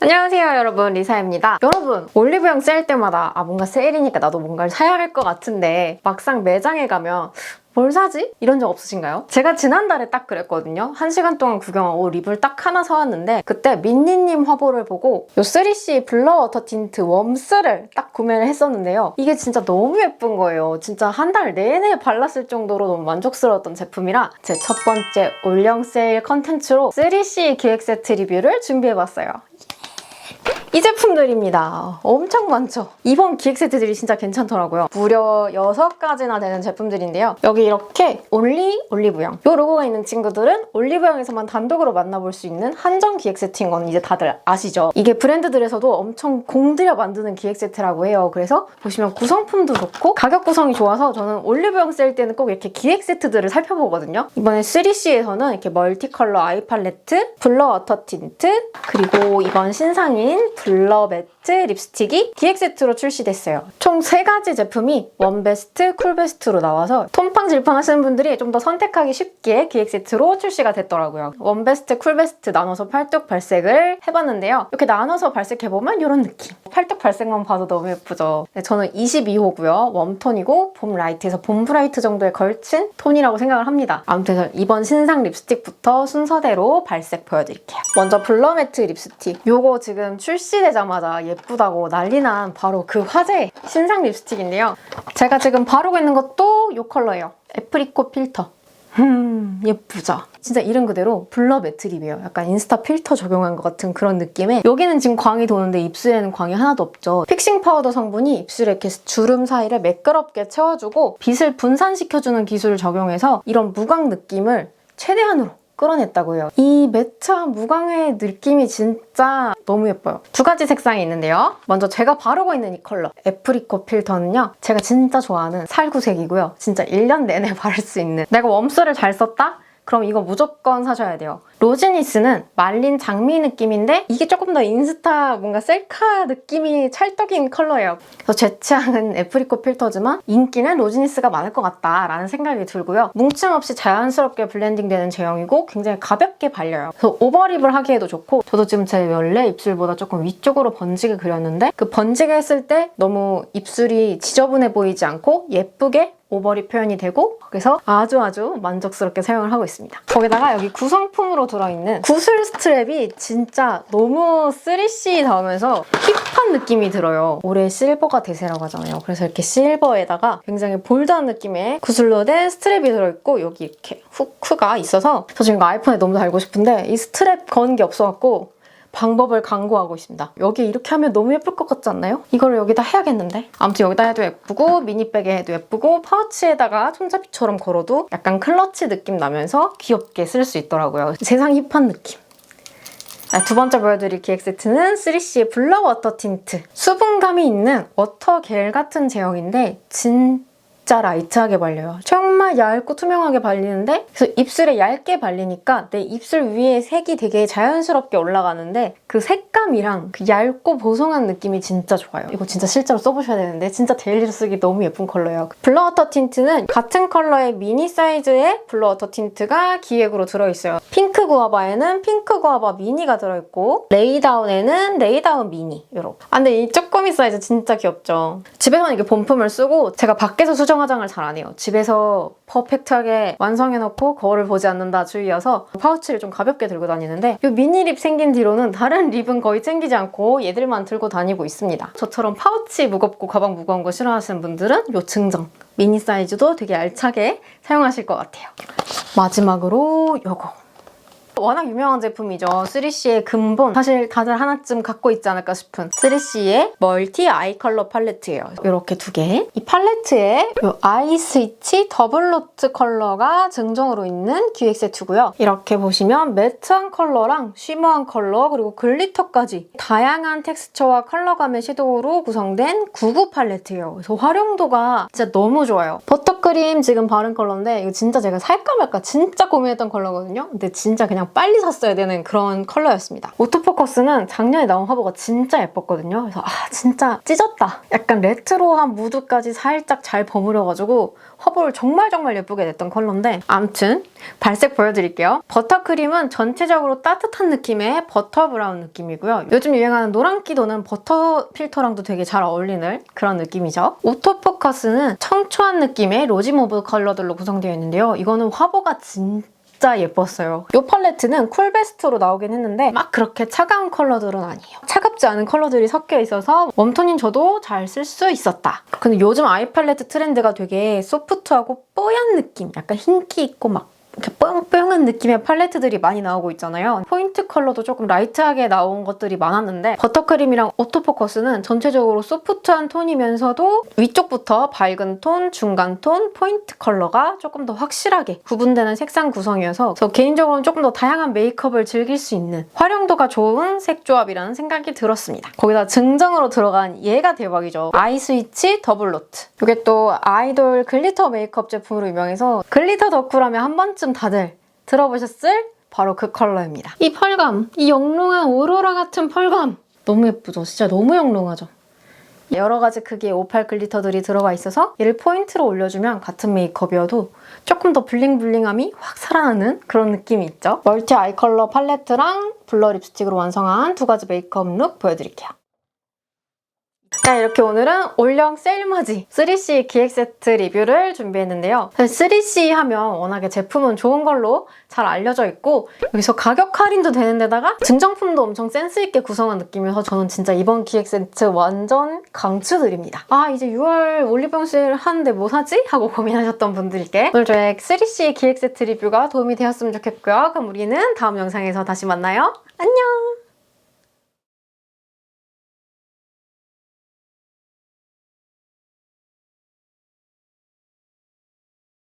안녕하세요 여러분. 리사입니다. 여러분 올리브영 세일 때마다 아 뭔가 세일이니까 나도 뭔가를 사야 할 것 같은데 막상 매장에 가면 뭘 사지? 이런 적 없으신가요? 제가 지난달에 딱 그랬거든요. 한 시간 동안 구경하고 립을 딱 하나 사왔는데 그때 민니님 화보를 보고 요 3C 블러 워터 틴트 웜스를 딱 구매를 했었는데요. 이게 진짜 너무 예쁜 거예요. 진짜 한 달 내내 발랐을 정도로 너무 만족스러웠던 제품이라 제 첫 번째 올영 세일 컨텐츠로 3C 기획 세트 리뷰를 준비해봤어요. 이 제품들입니다. 엄청 많죠? 이번 기획 세트들이 진짜 괜찮더라고요. 무려 6가지나 되는 제품들인데요. 여기 이렇게 올리 올리브영. 이 로고가 있는 친구들은 올리브영에서만 단독으로 만나볼 수 있는 한정 기획 세트인 건 이제 다들 아시죠? 이게 브랜드들에서도 엄청 공들여 만드는 기획 세트라고 해요. 그래서 보시면 구성품도 좋고 가격 구성이 좋아서 저는 올리브영 세일 때는 꼭 이렇게 기획 세트들을 살펴보거든요. 이번에 3CE에서는 이렇게 멀티 컬러 아이 팔레트, 블러 워터 틴트, 그리고 이번 신상인 블러 매트 립스틱이 기획 세트로 출시됐어요. 총 3가지 제품이 원베스트, 쿨베스트로 나와서 톰팡질팡 하시는 분들이 좀 더 선택하기 쉽게 기획 세트로 출시가 됐더라고요. 원베스트, 쿨베스트 나눠서 팔뚝 발색을 해봤는데요. 이렇게 나눠서 발색해보면 이런 느낌. 팔뚝 발색만 봐도 너무 예쁘죠. 네, 저는 22호고요. 웜톤이고 봄 라이트에서 봄 브라이트 정도에 걸친 톤이라고 생각을 합니다. 아무튼 이번 신상 립스틱부터 순서대로 발색 보여드릴게요. 먼저 블러 매트 립스틱. 요거 지금 출시되자마자 예 쁘다고 난리난 바로 그 화제 신상 립스틱인데요. 제가 지금 바르고 있는 것도 이 컬러예요. 애프리코 필터. 음, 예쁘죠? 진짜 이름 그대로 블러 매트 립이에요. 약간 인스타 필터 적용한 것 같은 그런 느낌에 여기는 지금 광이 도는데 입술에는 광이 하나도 없죠. 픽싱 파우더 성분이 입술에 이렇게 주름 사이를 매끄럽게 채워주고 빛을 분산시켜주는 기술을 적용해서 이런 무광 느낌을 최대한으로 끌어냈다고 해요. 이 매트한 무광의 느낌이 진짜 너무 예뻐요. 두 가지 색상이 있는데요. 먼저 제가 바르고 있는 이 컬러 애프리코 필터는요. 제가 진짜 좋아하는 살구색이고요. 진짜 1년 내내 바를 수 있는 내가 웜스를 잘 썼다? 그럼 이거 무조건 사셔야 돼요. 로즈니스는 말린 장미 느낌인데 이게 조금 더 인스타 뭔가 셀카 느낌이 찰떡인 컬러예요. 그래서 제 취향은 애프리코 필터지만 인기는 로즈니스가 많을 것 같다라는 생각이 들고요. 뭉침 없이 자연스럽게 블렌딩되는 제형이고 굉장히 가볍게 발려요. 그래서 오버립을 하기에도 좋고 저도 지금 제 원래 입술보다 조금 위쪽으로 번지게 그렸는데 그 번지게 했을 때 너무 입술이 지저분해 보이지 않고 예쁘게 오버립 표현이 되고 그래서 아주 아주 만족스럽게 사용을 하고 있습니다. 거기다가 여기 구성품으로 들어있는 구슬 스트랩이 진짜 너무 3C다우면서 힙한 느낌이 들어요. 올해 실버가 대세라고 하잖아요. 그래서 이렇게 실버에다가 굉장히 볼드한 느낌의 구슬로 된 스트랩이 들어있고 여기 이렇게 후크가 있어서 저 지금 아이폰에 너무 달고 싶은데 이 스트랩 거는 게 없어갖고 방법을 강구하고 있습니다. 여기 이렇게 하면 너무 예쁠 것 같지 않나요? 이걸 여기다 해야겠는데? 아무튼 여기다 해도 예쁘고 미니백에 해도 예쁘고 파우치에다가 손잡이처럼 걸어도 약간 클러치 느낌 나면서 귀엽게 쓸 수 있더라고요. 세상 힙한 느낌. 아, 두 번째 보여드릴 기획 세트는 3CE의 블러 워터 틴트. 수분감이 있는 워터 겔 같은 제형인데 진짜 라이트하게 발려요. 정말 얇고 투명하게 발리는데 그래서 입술에 얇게 발리니까 내 입술 위에 색이 되게 자연스럽게 올라가는데 그 색감이랑 그 얇고 보송한 느낌이 진짜 좋아요. 이거 진짜 실제로 써보셔야 되는데 진짜 데일리로 쓰기 너무 예쁜 컬러예요. 블러워터 틴트는 같은 컬러의 미니 사이즈의 블러워터 틴트가 기획으로 들어있어요. 핑크 구아바에는 핑크 구아바 미니가 들어있고 레이다운에는 레이다운 미니 이렇게. 아 근데 이 쪼꼬미 사이즈 진짜 귀엽죠. 집에서는 이게 본품을 쓰고 제가 밖에서 수정 화장을 잘 안 해요. 집에서 퍼펙트하게 완성해놓고 거울을 보지 않는다 주의여서 파우치를 좀 가볍게 들고 다니는데 이 미니 립 생긴 뒤로는 다른 립은 거의 챙기지 않고 얘들만 들고 다니고 있습니다. 저처럼 파우치 무겁고 가방 무거운 거 싫어하시는 분들은 이 증정 미니 사이즈도 되게 알차게 사용하실 것 같아요. 마지막으로 요거 워낙 유명한 제품이죠. 3CE의 근본. 사실 다들 하나쯤 갖고 있지 않을까 싶은 3CE의 멀티 아이 컬러 팔레트예요. 이렇게 두 개. 이 팔레트에 이 아이 스위치 더블 노트 컬러가 증정으로 있는 기획 세트고요. 이렇게 보시면 매트한 컬러랑 쉬머한 컬러 그리고 글리터까지 다양한 텍스처와 컬러감의 섀도우로 구성된 99 팔레트예요. 그래서 활용도가 진짜 너무 좋아요. 버터 크림 버터크림 지금 바른 컬러인데 이거 진짜 제가 살까 말까 진짜 고민했던 컬러거든요. 근데 진짜 그냥 빨리 샀어야 되는 그런 컬러였습니다. 오토포커스는 작년에 나온 화보가 진짜 예뻤거든요. 그래서 아 진짜 찢었다. 약간 레트로한 무드까지 살짝 잘 버무려가지고 화보를 정말 정말 예쁘게 냈던 컬러인데 암튼 발색 보여드릴게요. 버터크림은 전체적으로 따뜻한 느낌의 버터 브라운 느낌이고요. 요즘 유행하는 노란기 도는 버터 필터랑도 되게 잘 어울리는 그런 느낌이죠. 오토포커스는 청초한 느낌의 로 지모브 컬러들로 구성되어 있는데요. 이거는 화보가 진짜 진짜 예뻤어요. 이 팔레트는 쿨베스트로 나오긴 했는데 막 그렇게 차가운 컬러들은 아니에요. 차갑지 않은 컬러들이 섞여 있어서 웜톤인 저도 잘 쓸 수 있었다. 근데 요즘 아이 팔레트 트렌드가 되게 소프트하고 뽀얀 느낌, 약간 흰기 있고 막 이렇게 뽀용뽀용한 느낌의 팔레트들이 많이 나오고 있잖아요. 포인트 컬러도 조금 라이트하게 나온 것들이 많았는데 버터크림이랑 오토포커스는 전체적으로 소프트한 톤이면서도 위쪽부터 밝은 톤, 중간 톤, 포인트 컬러가 조금 더 확실하게 구분되는 색상 구성이어서 저 개인적으로는 조금 더 다양한 메이크업을 즐길 수 있는 활용도가 좋은 색 조합이라는 생각이 들었습니다. 거기다 증정으로 들어간 얘가 대박이죠. 아이스위치 더블 노트. 이게 또 아이돌 글리터 메이크업 제품으로 유명해서 글리터 덕후라면 한 번쯤 다들 들어보셨을 바로 그 컬러입니다. 이 펄감, 이 영롱한 오로라 같은 펄감 너무 예쁘죠? 진짜 너무 영롱하죠? 여러 가지 크기의 오팔 글리터들이 들어가 있어서 얘를 포인트로 올려주면 같은 메이크업이어도 조금 더 블링블링함이 확 살아나는 그런 느낌이 있죠. 멀티 아이 컬러 팔레트랑 블러 립스틱으로 완성한 두 가지 메이크업 룩 보여드릴게요. 자 이렇게 오늘은 올영 세일맞이 3C 기획 세트 리뷰를 준비했는데요. 사실 3C 하면 워낙에 제품은 좋은 걸로 잘 알려져 있고 여기서 가격 할인도 되는 데다가 증정품도 엄청 센스 있게 구성한 느낌이어서 저는 진짜 이번 기획 세트 완전 강추드립니다. 아 이제 6월 올리브영 세일 하는데 뭐 사지? 하고 고민하셨던 분들께 오늘 저의 3C 기획 세트 리뷰가 도움이 되었으면 좋겠고요. 그럼 우리는 다음 영상에서 다시 만나요. 안녕!